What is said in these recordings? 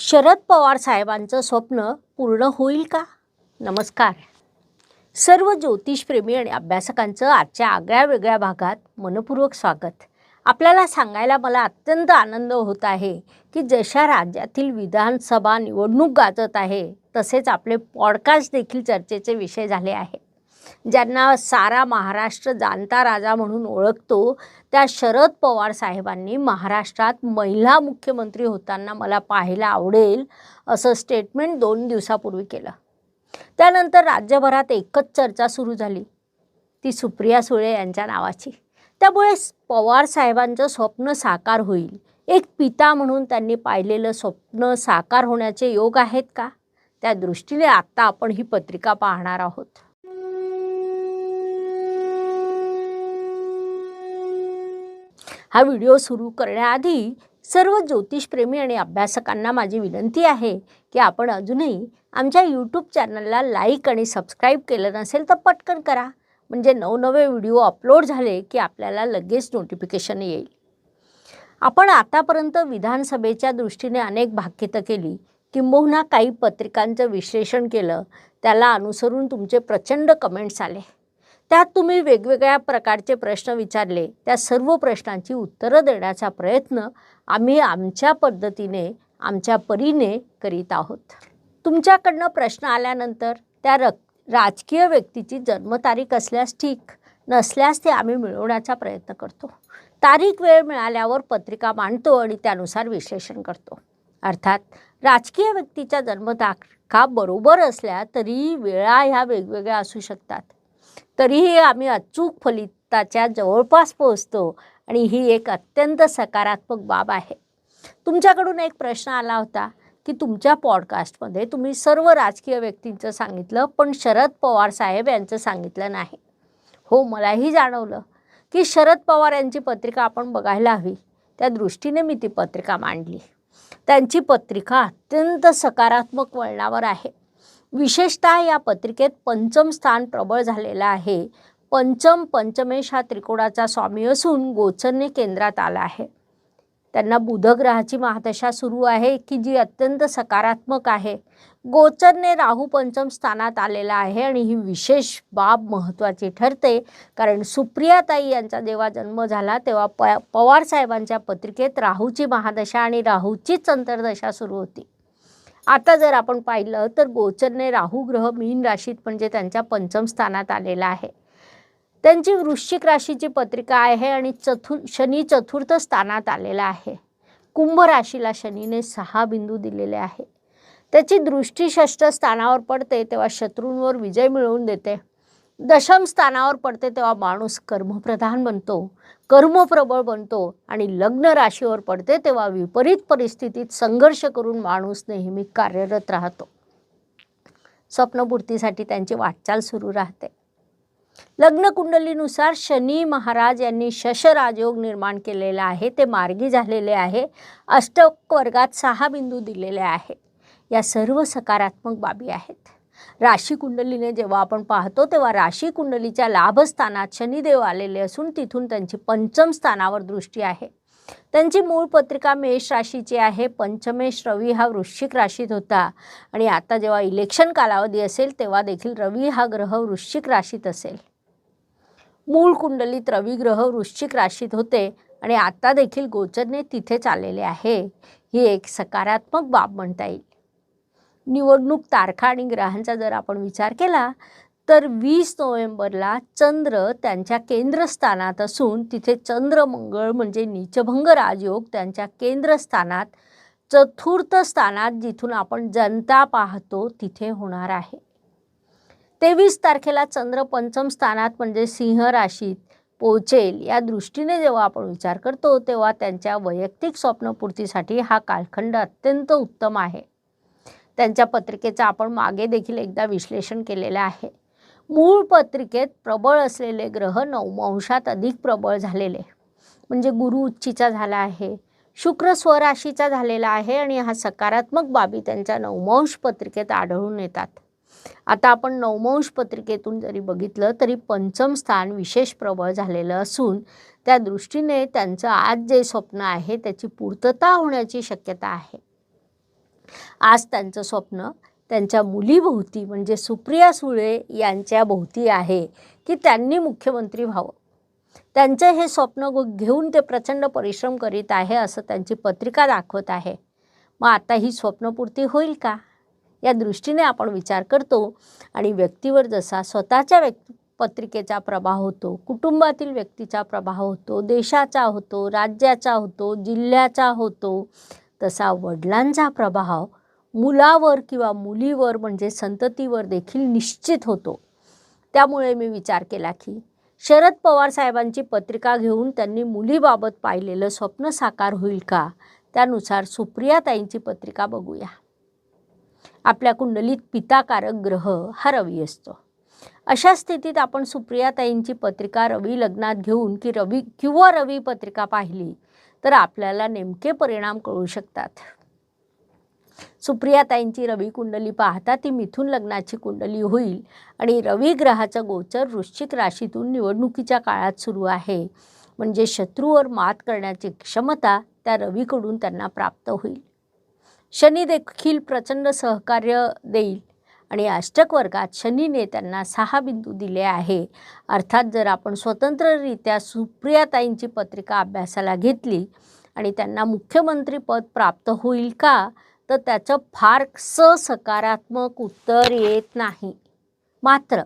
शरद पवार साहेबांचं स्वप्न पूर्ण होईल का? नमस्कार. सर्व ज्योतिषप्रेमी आणि अभ्यासकांचं आजच्या आगळ्या वेगळ्या भागात मनपूर्वक स्वागत. आपल्याला सांगायला मला अत्यंत आनंद होत आहे की जशा राज्यातील विधानसभा निवडणूक गाजत आहे तसेच आपले पॉडकास्ट देखील चर्चेचे विषय झाले आहे ज्यांना सारा महाराष्ट्र जाणता राजा म्हणून ओळखतो त्या शरद पवार साहेबांनी महाराष्ट्रात महिला मुख्यमंत्री होताना मला पाहायला आवडेल असं स्टेटमेंट दोन दिवसापूर्वी केलं. त्यानंतर राज्यभरात एकच चर्चा सुरू झाली ती सुप्रिया सुळे यांच्या नावाची. त्यामुळे पवार साहेबांचं स्वप्न साकार होईल. एक पिता म्हणून त्यांनी पाहिलेलं स्वप्न साकार होण्याचे योग आहेत का? त्या दृष्टीने आत्ता आपण ही पत्रिका पाहणार आहोत. हा व्हिडिओ सुरू करण्याआधी सर्व ज्योतिषप्रेमी आणि अभ्यासकांना माझी विनंती आहे की आपण अजूनही आमच्या यूट्यूब चॅनलला लाईक आणि सबस्क्राईब केलं नसेल तर पटकन करा. म्हणजे नवनवे व्हिडिओ अपलोड झाले की आपल्याला लगेच नोटिफिकेशन येईल. आपण आतापर्यंत विधानसभेच्या दृष्टीने अनेक भाकितं केली. किंबहुना काही पत्रिकांचं विश्लेषण केलं. त्याला अनुसरून तुमचे प्रचंड कमेंट्स आले. त्यात तुम्ही वेगवेगळ्या प्रकारचे प्रश्न विचारले. त्या सर्व प्रश्नांची उत्तरं देण्याचा प्रयत्न आम्ही आमच्या पद्धतीने आमच्या परीने करीत आहोत. तुमच्याकडनं प्रश्न आल्यानंतर त्या र राजकीय व्यक्तीची जन्मतारीख असल्यास ठीक नसल्यास ते आम्ही मिळवण्याचा प्रयत्न करतो. तारीख वेळ मिळाल्यावर पत्रिका मांडतो आणि त्यानुसार विश्लेषण करतो. अर्थात राजकीय व्यक्तीच्या जन्मतारखा बरोबर असल्या तरी वेळा ह्या वेगवेगळ्या असू शकतात. तरीही आम्ही अचूक फलिताच्या जवळपास पोहोचतो आणि ही एक अत्यंत सकारात्मक बाब आहे. तुमच्याकडून एक प्रश्न आला होता की तुमच्या पॉडकास्टमध्ये तुम्ही सर्व राजकीय व्यक्तींचं सांगितलं पण शरद पवार साहेब यांचं सांगितलं नाही. हो मलाही जाणवलं की शरद पवार यांची पत्रिका आपण बघायला हवी. त्या दृष्टीने मी ती पत्रिका मांडली. त्यांची पत्रिका अत्यंत सकारात्मक वळणावर आहे. विशेषतः या पत्रिकेत पंचम स्थान प्रबळ झालेलं आहे. पंचम पंचमेश हा त्रिकोणाचा स्वामी असून गोचरने केंद्रात आला आहे. त्यांना बुधग्रहाची महादशा सुरू आहे की जी अत्यंत सकारात्मक आहे. गोचरने राहू पंचम स्थानात आलेला आहे आणि ही विशेष बाब महत्त्वाची ठरते कारण सुप्रियाताई यांचा जेव्हा जन्म झाला तेव्हा प पवार साहेबांच्या पत्रिकेत राहूची महादशा आणि राहूचीच अंतर्दशा सुरू होती. आता जर आपण पाहिलं तर गोचरने राहू ग्रह मीन राशीत म्हणजे त्यांच्या पंचम स्थानात आलेला आहे. त्यांची वृश्चिक राशीची पत्रिका आहे आणि चतुर शनी चतुर्थ स्थानात आलेला आहे. कुंभ राशीला शनीने सहा बिंदू दिलेले आहे. त्याची दृष्टी षष्ठ स्थानावर पडते तेव्हा शत्रूंवर विजय मिळवून देते. दशम स्थानावर पडते तेव्हा माणूस कर्मप्रधान बनतो कर्मप्रबळ बनतो आणि लग्न राशीवर पडते तेव्हा विपरीत परिस्थितीत संघर्ष करून माणूस नेहमी कार्यरत राहतो. स्वप्नपूर्तीसाठी त्यांची वाटचाल सुरू राहते. लग्न कुंडलीनुसार शनी महाराज यांनी शशराजयोग निर्माण केलेला आहे ते मार्गी झालेले आहे अष्टक वर्गात सहा बिंदू दिलेले आहे. या सर्व सकारात्मक बाबी आहेत. राशी कुंडलीने जेव्हा आपण पाहतो तेव्हा राशी कुंडलीच्या लाभस्थानात शनिदेव आलेले असून तिथून त्यांची पंचम स्थानावर दृष्टी आहे. त्यांची मूळ पत्रिका मेष राशीची आहे. पंचमेश रवी हा वृश्चिक राशीत होता आणि आता जेव्हा इलेक्शन कालावधी असेल तेव्हा देखील रवी हा ग्रह वृश्चिक राशीत असेल. मूळ कुंडलीत रवी ग्रह वृश्चिक राशीत होते आणि आता देखील गोचरने तिथेच आलेले आहे. ही एक सकारात्मक बाब म्हणता येईल. निवडणूक तारखा आणि ग्रहांचा जर आपण विचार केला तर वीस नोव्हेंबरला चंद्र त्यांच्या केंद्रस्थानात असून तिथे चंद्रमंगळ म्हणजे नीचभंग राजयोग त्यांच्या केंद्रस्थानात चतुर्थ स्थानात जिथून आपण जनता पाहतो तिथे होणार आहे. तेवीस तारखेला चंद्र पंचम स्थानात म्हणजे सिंह राशीत पोचेल या दृष्टीने जेव्हा आपण विचार करतो तेव्हा त्यांच्या वैयक्तिक स्वप्नपूर्तीसाठी हा कालखंड अत्यंत उत्तम आहे. त्यांच्या पत्रिकेचं आपण मागे देखील एकदा विश्लेषण केलेलं आहे. मूळ पत्रिकेत प्रबळ असलेले ग्रह नवमांशात अधिक प्रबळ झालेले. म्हणजे गुरु उच्चीचा झाला आहे शुक्र स्वराशीचा झालेला आहे आणि हा सकारात्मक बाबी त्यांच्या नवमांश पत्रिकेत आढळून येतात. आता आपण नवमांश पत्रिकेतून जरी बघितलं तरी पंचम स्थान विशेष प्रबळ झालेलं असून त्या दृष्टीने त्यांचं आज जे स्वप्न आहे त्याची पूर्तता होण्याची शक्यता आहे. आज त्यांचं स्वप्न त्यांच्या मुलीभोवती म्हणजे सुप्रिया सुळे यांच्या भोवती आहे की त्यांनी मुख्यमंत्री व्हावं. त्यांचं हे स्वप्न घेऊन ते प्रचंड परिश्रम करीत आहे असं त्यांची पत्रिका दाखवत आहे. मग आता ही स्वप्नपूर्ती होईल का? या दृष्टीने आपण विचार करतो आणि व्यक्तीवर जसा स्वतःच्या व्यक्ती पत्रिकेचा प्रभाव होतो कुटुंबातील व्यक्तीचा प्रभाव होतो देशाचा होतो राज्याचा होतो जिल्ह्याचा होतो तसा वडिलांचा प्रभाव मुलावर किंवा मुलीवर म्हणजे संततीवर देखील निश्चित होतो. त्यामुळे मी विचार केला की शरद पवार साहेबांची पत्रिका घेऊन त्यांनी मुलीबाबत पाहिलेलं स्वप्न साकार होईल का? त्यानुसार सुप्रियाताईंची पत्रिका बघूया. आपल्या कुंडलीत पिताकारक ग्रह हा रवी असतो. अशा स्थितीत आपण सुप्रियाताईंची पत्रिका रवी लग्नात घेऊन की रवी किंवा रवी पत्रिका पाहिली तर आपल्याला नेमके परिणाम कळू शकतात. सुप्रियाताईंची रवी कुंडली पाहता ती मिथून लग्नाची कुंडली होईल आणि रवी ग्रहाचं गोचर वृश्चिक राशीतून निवडणुकीच्या काळात सुरू आहे. म्हणजे शत्रूवर मात करण्याची क्षमता त्या रवीकडून त्यांना प्राप्त होईल. शनी देखील प्रचंड सहकार्य देईल. आणि अष्टक वर्गात शनीने त्यांना सहा बिंदू दिले आहे. अर्थात जर आपण स्वतंत्ररित्या सुप्रियाताईंची पत्रिका अभ्यासाला घेतली आणि त्यांना मुख्यमंत्रीपद प्राप्त होईल का तर त्याचं फारसं सकारात्मक उत्तर येत नाही. मात्र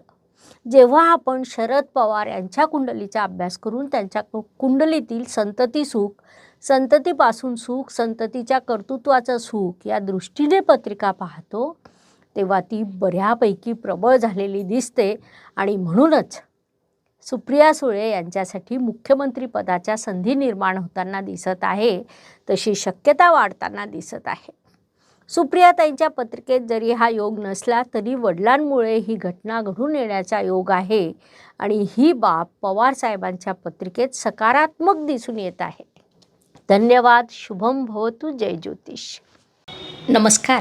जेव्हा आपण शरद पवार यांच्या कुंडलीचा अभ्यास करून त्यांच्या कु- कुंडलीतील संतती सुख संततीपासून सुख संततीच्या कर्तृत्वाचं सुख या दृष्टीने पत्रिका पाहतो तेव्हा ती बऱ्यापैकी प्रबळ झालेली दिसते आणि म्हणूनच सुप्रिया सुळे यांच्यासाठी मुख्यमंत्रीपदाच्या संधी निर्माण होताना दिसत आहे तशी शक्यता वाढताना दिसत आहे. सुप्रियाताईंच्या पत्रिकेत जरी हा योग नसला तरी वडिलांमुळे ही घटना घडून येण्याचा योग आहे आणि ही बाब पवारसाहेबांच्या पत्रिकेत सकारात्मक दिसून येत आहे. धन्यवाद शुभम भवतु जय ज्योतिष. नमस्कार.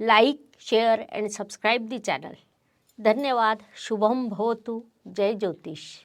like share and subscribe the channel. धन्यवाद. शुभम भवतु. जय ज्योतिष.